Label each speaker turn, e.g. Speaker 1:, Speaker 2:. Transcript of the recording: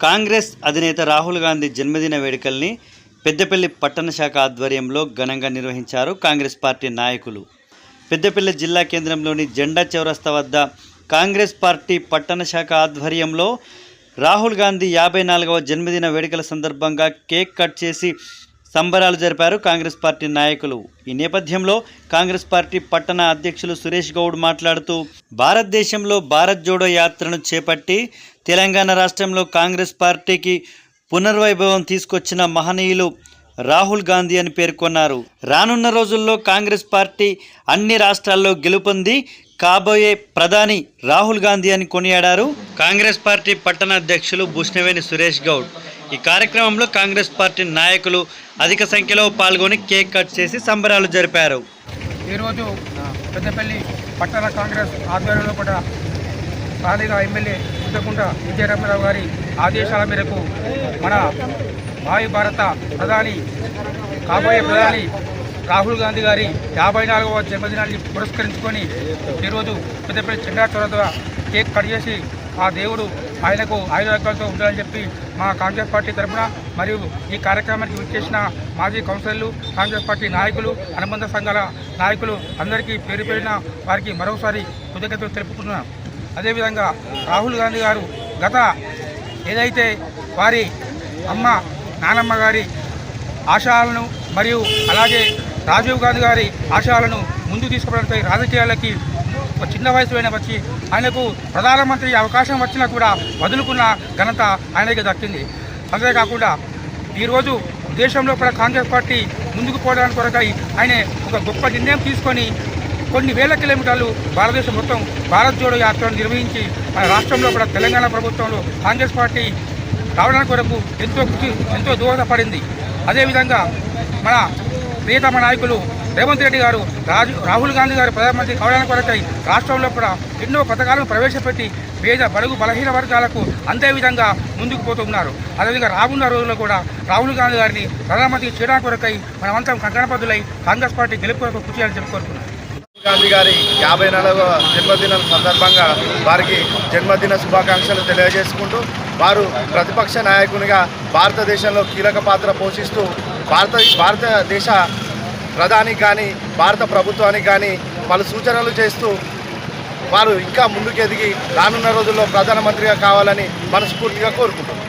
Speaker 1: కాంగ్రెస్ అధినేత రాహుల్ గాంధీ జన్మదిన వేడుకల్ని పెద్దపల్లి పట్టణ శాఖ ఆధ్వర్యంలో ఘనంగా నిర్వహించారు కాంగ్రెస్ పార్టీ నాయకులు. పెద్దపల్లి జిల్లా కేంద్రంలోని జెండా చౌరస్తా వద్ద కాంగ్రెస్ పార్టీ పట్టణ శాఖ ఆధ్వర్యంలో రాహుల్ గాంధీ యాభై నాలుగవ జన్మదిన వేడుకల సందర్భంగా కేక్ కట్ చేసి సంబరాలు జరిపారు కాంగ్రెస్ పార్టీ నాయకులు. ఈ నేపథ్యంలో కాంగ్రెస్ పార్టీ పట్టణ అధ్యక్షులు సురేష్ గౌడ్ మాట్లాడుతూ భారతదేశంలో భారత్ జోడో యాత్రను చేపట్టి తెలంగాణ రాష్ట్రంలో కాంగ్రెస్ పార్టీకి పునర్వైభవం తీసుకొచ్చిన మహనీయులు రాహుల్ గాంధీ అని పేర్కొన్నారు. రానున్న రోజుల్లో కాంగ్రెస్ పార్టీ అన్ని రాష్ట్రాల్లో గెలుపొంది కాబోయే ప్రధాని రాహుల్ గాంధీ అని కొనియాడారు కాంగ్రెస్ పార్టీ పట్టణ అధ్యక్షులు భూష్ణవేణి సురేష్ గౌడ్. ఈ కార్యక్రమంలో కాంగ్రెస్ పార్టీ నాయకులు అధిక సంఖ్యలో పాల్గొని కేక్ కట్ చేసి సంబరాలు జరిపారు.
Speaker 2: ఈరోజు పెద్దపల్లి పట్టణ కాంగ్రెస్ ఆధ్వర్యంలో కూడా స్థానిక ఎమ్మెల్యే ఉత్తకుంట విజయరామారావు గారి ఆదేశాల మేరకు మన వాయు భారత ప్రధాని కాబోయే ప్రధాని రాహుల్ గాంధీ గారి యాభై నాలుగవ జన్మదినాన్ని పురస్కరించుకొని ఈరోజు పెద్దపల్లి చెండా చొరద కేక్ కట్ చేసి ఆ దేవుడు ఆయనకు ఆయుర్వేదాలతో ఉండాలని చెప్పి మా కాంగ్రెస్ పార్టీ తరఫున మరియు ఈ కార్యక్రమానికి విచ్చేసిన మాజీ కౌన్సిలర్లు కాంగ్రెస్ పార్టీ నాయకులు అనుబంధ సంఘాల నాయకులు అందరికీ పేరు పేరిన వారికి మరోసారి కృతజ్ఞతలు తెలుపుకుంటున్నాను అదేవిధంగా రాహుల్ గాంధీ గారు గత ఏదైతే వారి అమ్మ నానమ్మ గారి ఆశయాలను మరియు అలాగే రాజీవ్ గాంధీ గారి ఆశయాలను ముందు తీసుకుపోవడానికి రాజకీయాలకి ఒక చిన్న వయసులోనే వచ్చి ఆయనకు ప్రధానమంత్రి అవకాశం వచ్చినా కూడా వదులుకున్న ఘనత ఆయనకి దక్కింది. అంతేకాకుండా ఈరోజు దేశంలో కూడా కాంగ్రెస్ పార్టీ ముందుకు పోవడానికి కొరకై ఆయన ఒక గొప్ప నిర్ణయం తీసుకొని కొన్ని వేల కిలోమీటర్లు భారతదేశం మొత్తం భారత్ జోడో యాత్రను నిర్వహించి మన రాష్ట్రంలో కూడా తెలంగాణ ప్రభుత్వంలో కాంగ్రెస్ పార్టీ రావడానికి కొరకు ఎంతో కృషి ఎంతో దోహదపడింది. అదేవిధంగా మన ప్రియతమ నాయకులు రేవంత్ రెడ్డి గారు రాజు రాహుల్ గాంధీ గారు ప్రధానమంత్రి కావడానికి కొరకై రాష్ట్రంలో కూడా ఎన్నో పథకాలను ప్రవేశపెట్టి పేద బడుగు బలహీన వర్గాలకు అందే విధంగా ముందుకు పోతున్నారు. అదేవిధంగా రాబోన్న రోజుల్లో కూడా రాహుల్ గాంధీ గారిని ప్రధానమంత్రి చేయడానికి కొరకై మనమంతా కంకణపద్దులై కాంగ్రెస్ పార్టీ గెలుపు కొరకు కృషి చేయాలని చెప్పుకోరుతున్నాం
Speaker 3: గాంధీ గారి యాభై నాలుగవ జన్మదినం సందర్భంగా వారికి జన్మదిన శుభాకాంక్షలు తెలియజేసుకుంటూ వారు ప్రతిపక్ష నాయకునిగా భారతదేశంలో కీలక పాత్ర పోషిస్తూ భారత భారతదేశ ప్రధానికి కానీ భారత ప్రభుత్వానికి కానీ పలు సూచనలు చేస్తూ వారు ఇంకా ముందుకు ఎదిగి రానున్న రోజుల్లో ప్రధానమంత్రిగా కావాలని మనస్ఫూర్తిగా కోరుకుంటున్నాం.